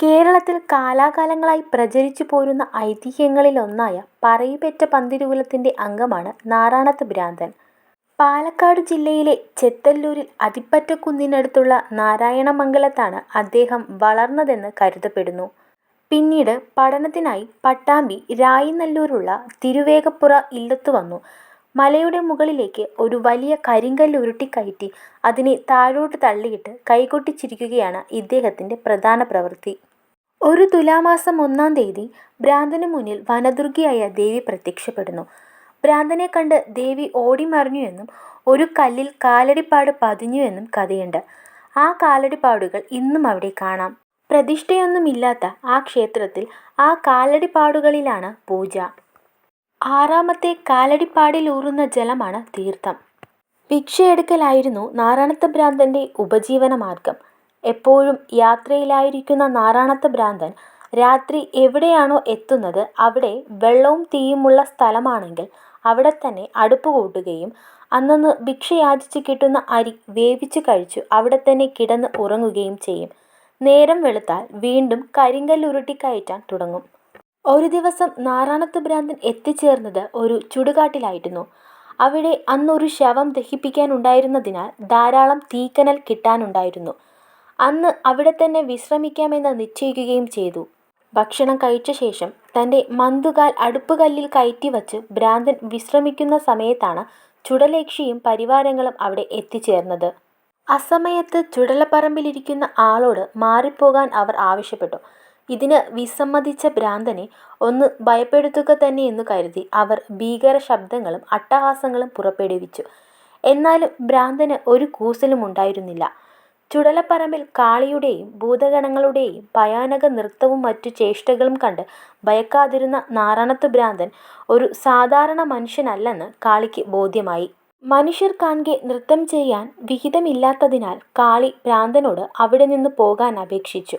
കേരളത്തിൽ കാലാകാലങ്ങളായി പ്രചരിച്ചു പോരുന്ന ഐതിഹ്യങ്ങളിലൊന്നായ പറയിപെറ്റ പന്തിരുകുലത്തിന്റെ അംഗമാണ് നാറാണത്ത് ഭ്രാന്തൻ. പാലക്കാട് ജില്ലയിലെ ചെത്തല്ലൂരിൽ അതിപ്പറ്റക്കുന്നിനടുത്തുള്ള നാരായണമംഗലത്താണ് അദ്ദേഹം വളർന്നതെന്ന് കരുതപ്പെടുന്നു. പിന്നീട് പഠനത്തിനായി പട്ടാമ്പി രായിനല്ലൂരുള്ള തിരുവേഗപ്പുറ ഇല്ലത്തു വന്നു. മലയുടെ മുകളിലേക്ക് ഒരു വലിയ കരിങ്കല്ല് ഉരുട്ടിക്കയറ്റി അതിനെ താഴോട്ട് തള്ളിയിട്ട് കൈകൊട്ടിച്ചിരിക്കുകയാണ് ഇദ്ദേഹത്തിന്റെ പ്രധാന പ്രവൃത്തി. ഒരു തുലാമാസം ഒന്നാം തീയതി ഭ്രാന്തന് മുന്നിൽ വനദുർഗിയായ ദേവി പ്രത്യക്ഷപ്പെടുന്നു. ഭ്രാന്തനെ കണ്ട് ദേവി ഓടിമറഞ്ഞുവെന്നും ഒരു കല്ലിൽ കാലടിപ്പാട് പതിഞ്ഞുവെന്നും കഥയുണ്ട്. ആ കാലടിപ്പാടുകൾ ഇന്നും അവിടെ കാണാം. പ്രതിഷ്ഠയൊന്നുമില്ലാത്ത ആ ക്ഷേത്രത്തിൽ ആ കാലടിപ്പാടുകളിലാണ് പൂജ. ആറാമത്തെ കാലടിപ്പാടിലൂറുന്ന ജലമാണ് തീർത്ഥം. ഭിക്ഷയെടുക്കലായിരുന്നു നാറാണത്ത് ഭ്രാന്തന്റെ ഉപജീവനമാർഗം. എപ്പോഴും യാത്രയിലായിരിക്കുന്ന നാറാണത്ത് ഭ്രാന്തൻ രാത്രി എവിടെയാണോ എത്തുന്നത് അവിടെ വെള്ളവും തീയുമുള്ള സ്ഥലമാണെങ്കിൽ അവിടെ തന്നെ അടുപ്പ് കൂട്ടുകയും അന്നന്ന് ഭിക്ഷ യാചിച്ച് കിട്ടുന്ന അരി വേവിച്ച് കഴിച്ചു അവിടെ തന്നെ കിടന്ന് ഉറങ്ങുകയും ചെയ്യും. നേരം വെളുത്താൽ വീണ്ടും കരിങ്കല്ലുരുട്ടി ഉരുട്ടിക്കയറ്റാൻ തുടങ്ങും. ഒരു ദിവസം നാറാണത്ത് ഭ്രാന്തൻ എത്തിച്ചേർന്നത് ഒരു ചുടുകാട്ടിലായിരുന്നു. അവിടെ അന്നൊരു ശവം ദഹിപ്പിക്കാനുണ്ടായിരുന്നതിനാൽ ധാരാളം തീക്കനൽ കിട്ടാനുണ്ടായിരുന്നു. അന്ന് അവിടെ തന്നെ വിശ്രമിക്കാമെന്ന് നിശ്ചയിക്കുകയും ചെയ്തു. ഭക്ഷണം കഴിച്ച ശേഷം തന്റെ മന്തുകാൽ അടുപ്പുകല്ലിൽ കയറ്റി വച്ച് ഭ്രാന്തൻ വിശ്രമിക്കുന്ന സമയത്താണ് ചുടലേക്ഷിയും പരിവാരങ്ങളും അവിടെ എത്തിച്ചേർന്നത്. അസമയത്ത് ചുടലപ്പറമ്പിലിരിക്കുന്ന ആളോട് മാറിപ്പോകാൻ അവർ ആവശ്യപ്പെട്ടു. ഇതിന് വിസമ്മതിച്ച ഭ്രാന്തനെ ഒന്ന് ഭയപ്പെടുത്തുക തന്നെ എന്ന് കരുതി അവർ ഭീകര ശബ്ദങ്ങളും അട്ടഹാസങ്ങളും പുറപ്പെടുവിച്ചു. എന്നാലും ഭ്രാന്തന് ഒരു കൂസലുമുണ്ടായിരുന്നില്ല. ചുടലപ്പറമ്പിൽ കാളിയുടെയും ഭൂതഗണങ്ങളുടെയും ഭയാനക നൃത്തവും മറ്റു ചേഷ്ടകളും കണ്ട് ഭയക്കാതിരുന്ന നാറാണത്ത് ഭ്രാന്തൻ ഒരു സാധാരണ മനുഷ്യനല്ലെന്ന് കാളിക്ക് ബോധ്യമായി. മനുഷ്യർ കാൺകെ നൃത്തം ചെയ്യാൻ വിഹിതമില്ലാത്തതിനാൽ കാളി ഭ്രാന്തനോട് അവിടെ നിന്ന് പോകാൻ അപേക്ഷിച്ചു.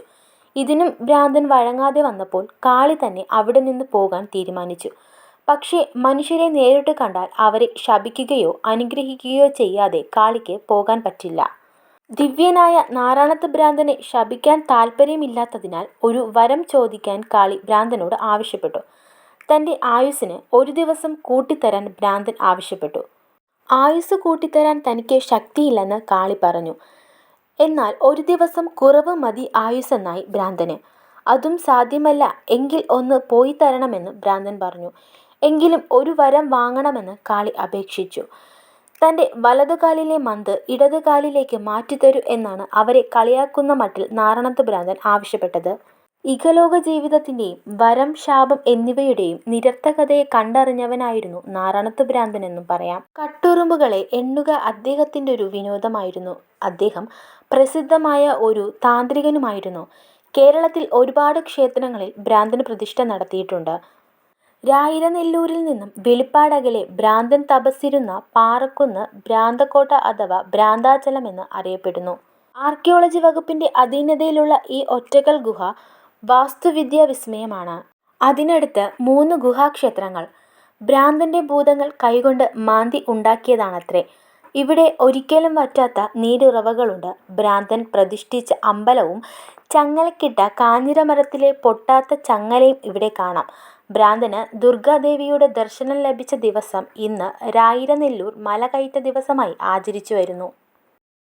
ഇതിനും ഭ്രാന്തൻ വഴങ്ങാതെ വന്നപ്പോൾ കാളി തന്നെ അവിടെ നിന്ന് പോകാൻ തീരുമാനിച്ചു. പക്ഷേ മനുഷ്യരെ നേരിട്ട് കണ്ടാൽ അവരെ ശപിക്കുകയോ അനുഗ്രഹിക്കുകയോ ചെയ്യാതെ കാളിക്ക് പോകാൻ പറ്റില്ല. ദിവ്യനായ നാറാണത്ത് ഭ്രാന്തനെ ശപിക്കാൻ താല്പര്യമില്ലാത്തതിനാൽ ഒരു വരം ചോദിക്കാൻ കാളി ഭ്രാന്തനോട് ആവശ്യപ്പെട്ടു. തന്റെ ആയുസ്സിന് ഒരു ദിവസം കൂട്ടിത്തരാൻ ഭ്രാന്തൻ ആവശ്യപ്പെട്ടു. ആയുസ് കൂട്ടിത്തരാൻ തനിക്ക് ശക്തിയില്ലെന്ന് കാളി പറഞ്ഞു. എന്നാൽ ഒരു ദിവസം കുറവ് മതി ആയുസ്സെന്നായി ഭ്രാന്തന്. അതും സാധ്യമല്ല എങ്കിൽ ഒന്ന് പോയി തരണമെന്ന് ഭ്രാന്തൻ പറഞ്ഞു. എങ്കിലും ഒരു വരം വാങ്ങണമെന്ന് കാളി അപേക്ഷിച്ചു. തന്റെ വലതുകാലിലെ മന്ത് ഇടതുകാലിലേക്ക് മാറ്റിത്തരൂ എന്നാണ് അവരെ കളിയാക്കുന്ന മട്ടിൽ നാരണത്ത് ഭ്രാന്തൻ ആവശ്യപ്പെട്ടത്. ഇഹലോക ജീവിതത്തിന്റെയും വരം ശാപം എന്നിവയുടെയും നിരർത്ഥകതയെ കണ്ടറിഞ്ഞവനായിരുന്നു നാരണത്ത് ഭ്രാന്തൻ എന്നും പറയാം. കട്ടുറുമ്പുകളെ എണ്ണുക അദ്ദേഹത്തിന്റൊരു വിനോദമായിരുന്നു. അദ്ദേഹം പ്രസിദ്ധമായ ഒരു താന്ത്രികനുമായിരുന്നു. കേരളത്തിൽ ഒരുപാട് ക്ഷേത്രങ്ങളിൽ ഭ്രാന്തൻ പ്രതിഷ്ഠ നടത്തിയിട്ടുണ്ട്. രായിരനെല്ലൂരിൽ നിന്നും വെളിപ്പാടകലെ ഭ്രാന്തൻ തപസ്സിരുന്ന പാറക്കുന്ന് ഭ്രാന്തക്കോട്ട അഥവാ ഭ്രാന്താചലം എന്ന് അറിയപ്പെടുന്നു. ആർക്കിയോളജി വകുപ്പിന്റെ അധീനതയിലുള്ള ഈ ഒറ്റക്കൽ ഗുഹ വാസ്തുവിദ്യാ വിസ്മയമാണ്. അതിനടുത്ത് മൂന്ന് ഗുഹാക്ഷേത്രങ്ങൾ ഭ്രാന്തന്റെ ഭൂതങ്ങൾ കൈകൊണ്ട് മാന്തി ഉണ്ടാക്കിയതാണത്രേ. ഇവിടെ ഒരിക്കലും വറ്റാത്ത നീരുറവകളുണ്ട്. ഭ്രാന്തൻ പ്രതിഷ്ഠിച്ച അമ്പലവും ചങ്ങലക്കിട്ട കാഞ്ഞിരമരത്തിലെ പൊട്ടാത്ത ചങ്ങലയും ഇവിടെ കാണാം. ഭ്രാന്തന് ദുർഗാദേവിയുടെ ദർശനം ലഭിച്ച ദിവസം ഇന്ന് രായിരനെല്ലൂർ മലകയറ്റ ദിവസമായി ആചരിച്ചുവരുന്നു.